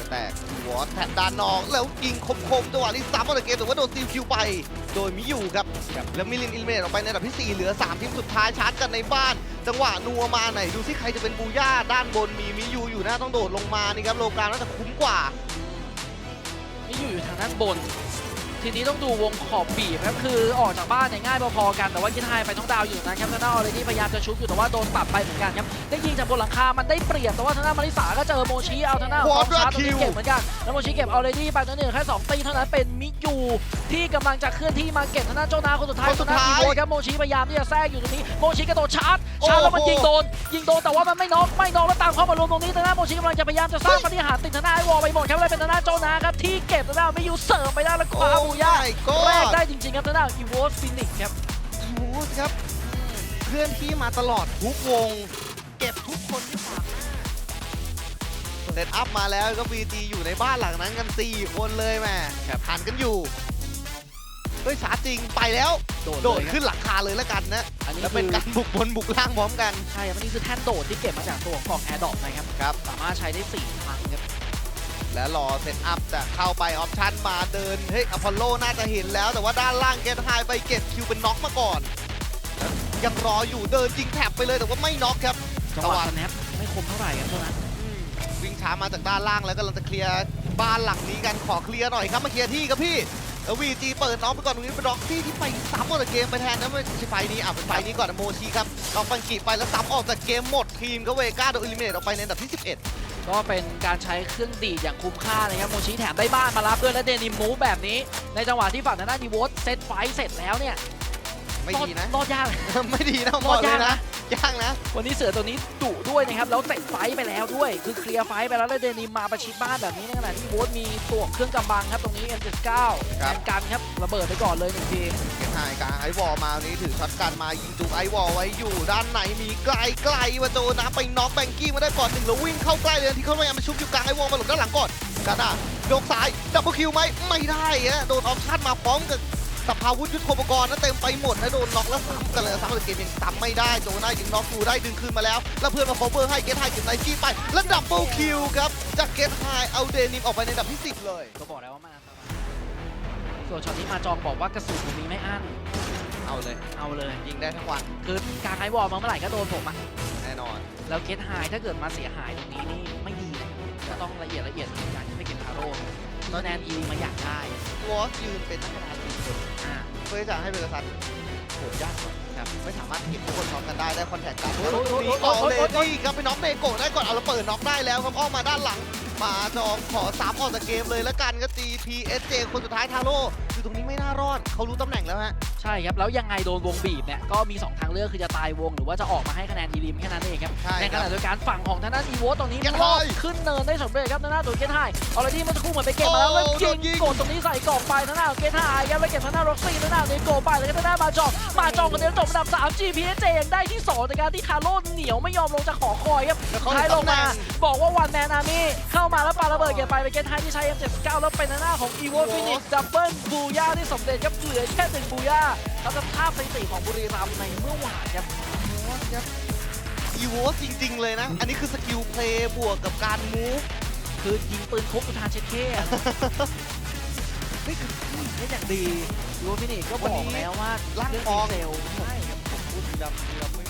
จะแตกวอตแท็บด้านนอกแล้วยิงคมๆจังหวะนี้ซ้ำออกจากเกมแต่ว่าโดนซีลคิวไปโดยมิยูครับแล้วมิลินอิลเมตออกไปในอันดับที่ 4 เหลือ 3 ทีมสุดท้ายชาร์จกันในบ้าน จังหวะนัวมาไหน ดูสิใครจะเป็นบูย่าด้านบนมีมิยูอยู่หน้าต้องโดดลงมานี่ครับโลกลางน่าจะคุ้มกว่านี่อยู่อยู่ทางด้านบน ทีนี้ต้องดูวงขอบบีบครับคือออกจากบ้านเนี่ยง่ายพอๆกันแต่ว่าคิดไฮไปต้องดาวอยู่นะครับทางด้านออเรดี้พยายามจะชุบอยู่แต่ว่าโดนตัดไปเหมือนกันครับได้ยิงจากบนหลังคา มันได้เปรียบแต่ว่าทางด้านมาริสาก็เจอโมชิเอาทางด้านของ Quadra ชาร์ตตรงนี้ kill เก็บเหมือนกันแล้วโมชิเก็บออเรดี้ไปตัวหนึ่งแค่สองตีเท่านั้นเป็นมิยูที่กำลังจะเคลื่อนที่มาเก็บทางด้านเจ้านาคนสุดท้ายคนสุดท้ายทงด้นอีโวครับโมชิพยายามที่จะแทรกอยู่ตรงนี้โมชิกระโดดชาร์จชาร์จแล้วมันยิงโดนยิงโดนแต่ว่ามันไม่น็อกไม่น็อกแล้วตามเข้ามารวมตรงนี้ทางด้านโมชิกำลังจะพยายามจะสร้างปฏิหารย์ติดทางด้านไอวอลไปหมดครับเลยเป็นทางด้านเจ้านาครับที่เก็บทางด้านมิยูเสิร์ฟไปได้แล้วคว้าบูยาก็แรกได้จริงๆครับทางด้านอีโวสฟินิกครับอีวูสครับเคลื่อนที่มาตลอดทุกวง เก็บทุกคนที่ฝากเซตอัพมาแล้วก็บีจีอยู่ในบ้านหลังนั้นกัน 4 คนเลยแม่หันกันอยู่เฮ้ยชาจริงไปแล้ว โดดขึ้นหลังคาเลยแล้วกันนะอันนี้แล้วเป็นการบุกบนบุกล่างพร้อมกัน ใช่ครับอันนี้คือแท่นโดดที่เก็บมาจากตัวของกล่องแอร์ดอปนะครับครับ สามารถใช้ได้ 4 ครั้งครับ และรอเซตอัพจะเข้าไปออปชั่นมาเดิน เฮ้ยอพอลโลน่าจะเห็นแล้ว แต่ว่าด้านล่างเกตไฮไปเก็บคิวเป็นน็อกมาก่อนแล้วยังรออยู่เดินยิงแท็บไปเลยแต่ว่าไม่น็อกครับจังหวะสแนปไม่คมเท่าไหร่ครับเท่านั้นอืมวิ่งช้ามาจากด้านล่างแล้วกำลังจะเคลียร์บ้านหลังนี้กันขอเคลียร์หน่อยครับมาเคลียร์ที่ครับพี่แล้ววีจีเปิดน้องไปก่อนตรงนี้เป็นร็อกซี่ที่ไปซ้ำออกจากเกมไปแทนนะไม่ใช่ไฟนี้อะเป็นไฟนี้ก่อนนะโมชีครับลองปังกีไปแล้วซ้ำออกจากเกมหมดทีมก็เวก้าโดนอิลิเมตออกไปในอันดับที่ 11 ก็เป็นการใช้เครื่องดีดอย่างคุ้มค่านะครับโมชิแถมได้บ้านมารับด้วยและเดนิมมูฟแบบนี้ ในจังหวะที่ฝั่งทางด้านดีโวสเซตไฟท์เสร็จแล้วเนี่ยไม่ดีนะรอดยาก ไม่ดีนะรบออดกเลยยากนะนะ ยากนะ วันนี้เสือตัวนี้ดุด้วยนะครับแล้วเตะไฟท์ไปแล้วด้วย คือเคลียร์ไฟท์ไปแล้วแล้วเดนิมมาประชิดบ้านแบบนี้ในขณะที่โวสมีตัวเครื่องกำบังครับตรงนี้ M79 แทนกันครับระเบิดไปก่อนเลยหนึ่งทีเกมหายกลางไอวอลมาวันนี้ถือช็อตกันมายิงจุกไอวอลไว้อยู่ด้านไหนมีไกลไกลมาโจนะไปน็อกแบงกี้มาได้ก่อนหนึ่งแล้ววิ่งเข้าใกล้เลยที่เขาพยายามมาชุบอยู่กลางไอวอลมาหลบด้านหลังก่อนด้านหน้ายกซ้ายดับเบิลคิวไหมไม่ได้ฮะโดนออปชั่นมาพร้อมกับ สภาวุธยุทโธปกรณ์นะเต็มไปหมดนะโดนน็อกแล้วซ้ำกันเลยซ้ำกับเกมยังซ้ำไม่ได้โจน่ายิงน็อกดูได้ดึงคืนมาแล้ว แล้วเพื่อนมาโคเวอร์ให้เกตไฮเก็บไนกี้ไป แล้วดับเบิลคิวครับ จากเกตไฮเอาเดนิมออกไปในอันดับที่10เลย ก็บอกแล้วว่ามันอันตรายส่วนช็อตนี้มาจองบอกว่ากระสุนผมมีไม่อั้นเอาเลย เอาเลย ยิงได้ทั้งวัน คือกลางไอวอลมาเมื่อไหร่ก็โดนผมอะแน่นอน แล้วเกตไฮถ้าเกิดมาเสียหายตรงนี้นี่ไม่ดีนะก็ต้องละเอียดละเอียดในการที่ไปเก็บทาโร่ ตอนแนนอีมาอยากได้วอสยืนเป็นนักกีฬาทีมคนอ่าเพื่อจะให้เบลซันโหดยากครับไม่สามารถเก็บทุกคนพร้อมกันได้ได้คอนแทคกันโอ้ยโอ้ยมีออกเลดี้ครับไปน็อกเนโกะได้ก่อนเอาแล้วเปิดน็อกได้แล้วครับอ้อมมาด้านหลังมาจองขอสามออกจากเกมเลยแล้วกันก็ตีพีเอสเจคนสุดท้ายทาโร่คือตรงนี้ไม่น่ารอดเขารู้ตำแหน่งแล้วฮะ ใช่ครับ แล้วยังไงโดนวงบีบเนี่ยก็มี 2 ทางเลือกคือจะตายวง หรือว่าจะออกมาให้คะแนนทีริมแค่นั้นเองครับใช่ในคขรับณะเดียวกันฝั่งของทางด้านอีโวตรงนี้เกตไฮรอดขึ้นเนินได้สำเร็จครับทางด้านตัวเกตไฮเอาเลยที่เมื่อสักครู่เหมือนไปเก็บมาแล้วโอ้แล้วโดนยิยิงงกดตรงนี้ใส่กล่องไปทางด้านของเกตไฮครับแล้วเก็บทางด้านร็อกซี่ทางด้านเนโกไปแล้วก็ทางด้านมาจองมาจองคนเดียวจบอันดับ3 GPSJ ยังได้ที่2ในการที่คาร์โลเหนียวไม่ยอมลงจากหอคอยครับ แล้วสุดเขาท้ายเห็นลงตำแหน่มางบอกว่าวันแมนอาร์มี่เข้ามาแล้วปาระเบิดเก็บไปไปเกตไฮที่ใช้ M79 แล้วเป็นทางด้านของอีโวฟินิกดับเบิลบูย่าที่สำเร็จครับเหลือแค่หนึ่งบูย่า เขาจะภาพสถิติของบุรีรัมย์ในเมื่อวานครับอีโวสจริง ๆ เลยนะ อันนี้คือสกิลเพลย์บวกกับการมูฟคือยิงปืนครบอุทานเช็ดเท่อะนี่คือเล่นอย่างดียูฟินิกก็บอกแล้วว่าร่างเรื่องทองดีเซลใช่ครับผมพูดดำดำไม่